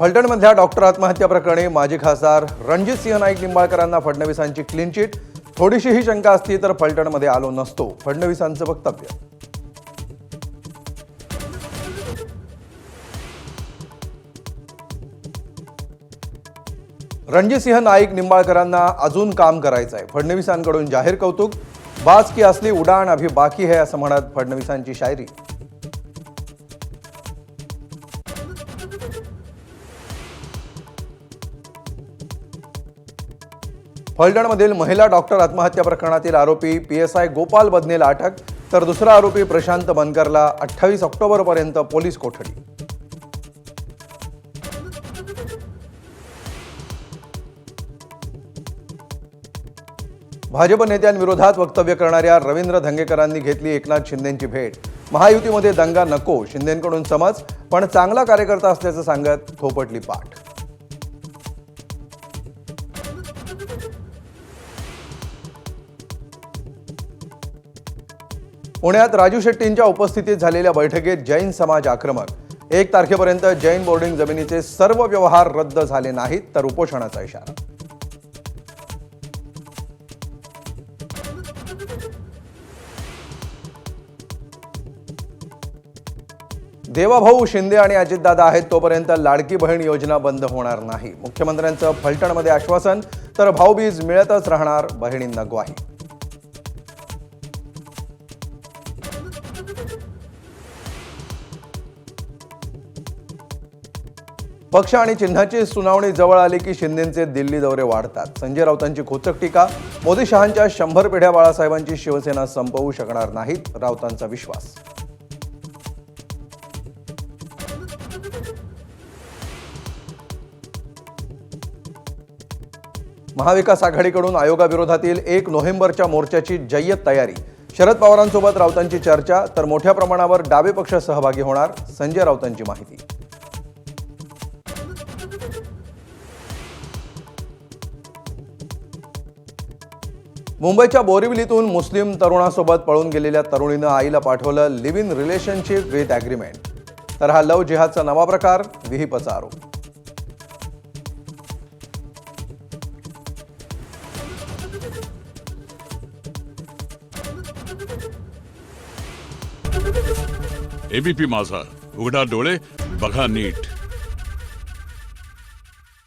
फलटणमधल्या doctor आत्महत्या प्रकरणी माजी खासदार रणजित सिंह नाईक निंबाळकरांना फडणवीसांची क्लीन चिट थोडीशीही शंका असती तर फलटणमध्ये आलो नसतो. फडणवीसांचं वक्तव्य. रणजितसिंह नाईक निंबाळकरांना अजून काम करायचं आहे फडणवीसांकडून जाहीर कौतुक. बाज की असली उडाण अभी बाकी है असं म्हणत फडणवीसांची शायरी. फलटणमधील महिला डॉक्टर आत्महत्या प्रकरणातील आरोपी पी एस आय गोपाल बदनेला अटक तर दुसरा आरोपी प्रशांत बनकरला अठ्ठावीस ऑक्टोबरपर्यंत पोलीस कोठडी. भाजप नेत्यांविरोधात वक्तव्य करणाऱ्या रवींद्र धंगेकरांनी घेतली एकनाथ शिंदेंची भेट. महायुतीमध्ये दंगा नको शिंदेंकडून समज पण चांगला कार्यकर्ता असल्याचं सांगत थोपटली पाठ. पुण्यात राजू शेट्टींच्या उपस्थितीत झालेल्या बैठकीत जैन समाज आक्रमक. एक तारखेपर्यंत जैन बोर्डिंग जमिनीचे सर्व व्यवहार रद्द झाले नाहीत तर उपोषणाचा इशारा. देवाभाऊ शिंदे आणि अजितदादा आहेत तोपर्यंत लाडकी बहीण योजना बंद होणार नाही. मुख्यमंत्र्यांचं फलटणमध्ये आश्वासन तर भाऊबीज मिळतच राहणार बहिणींना ग्वाही. पक्ष आणि चिन्हाची सुनावणी जवळ आली की शिंदेचे दिल्ली दौरे वाढतात. संजय राऊतांची खोचक टीका मोदी शहांच्या शंभर पिढ्या बाळासाहेबांची शिवसेना संपवू शकणार नाहीत राऊतांचा विश्वास. महाविकास आघाडीकडून आयोगाविरोधातील एक नोव्हेंबरच्या मोर्चाची जय्यत तयारी. शरद पवारांसोबत राऊतांची चर्चा तर मोठ्या प्रमाणावर डावे पक्ष सहभागी होणार संजय राऊतांची माहिती. मुंबईच्या बोरिवलीतून मुस्लिम तरुणासोबत पळून गेलेल्या तरुणीनं आईला पाठवलं live in relationship with agreement तर हा लव जिहादचा नवा प्रकार विहिपचा आरोप. एबीपी माझा. उघडा डोळे बघा नीट.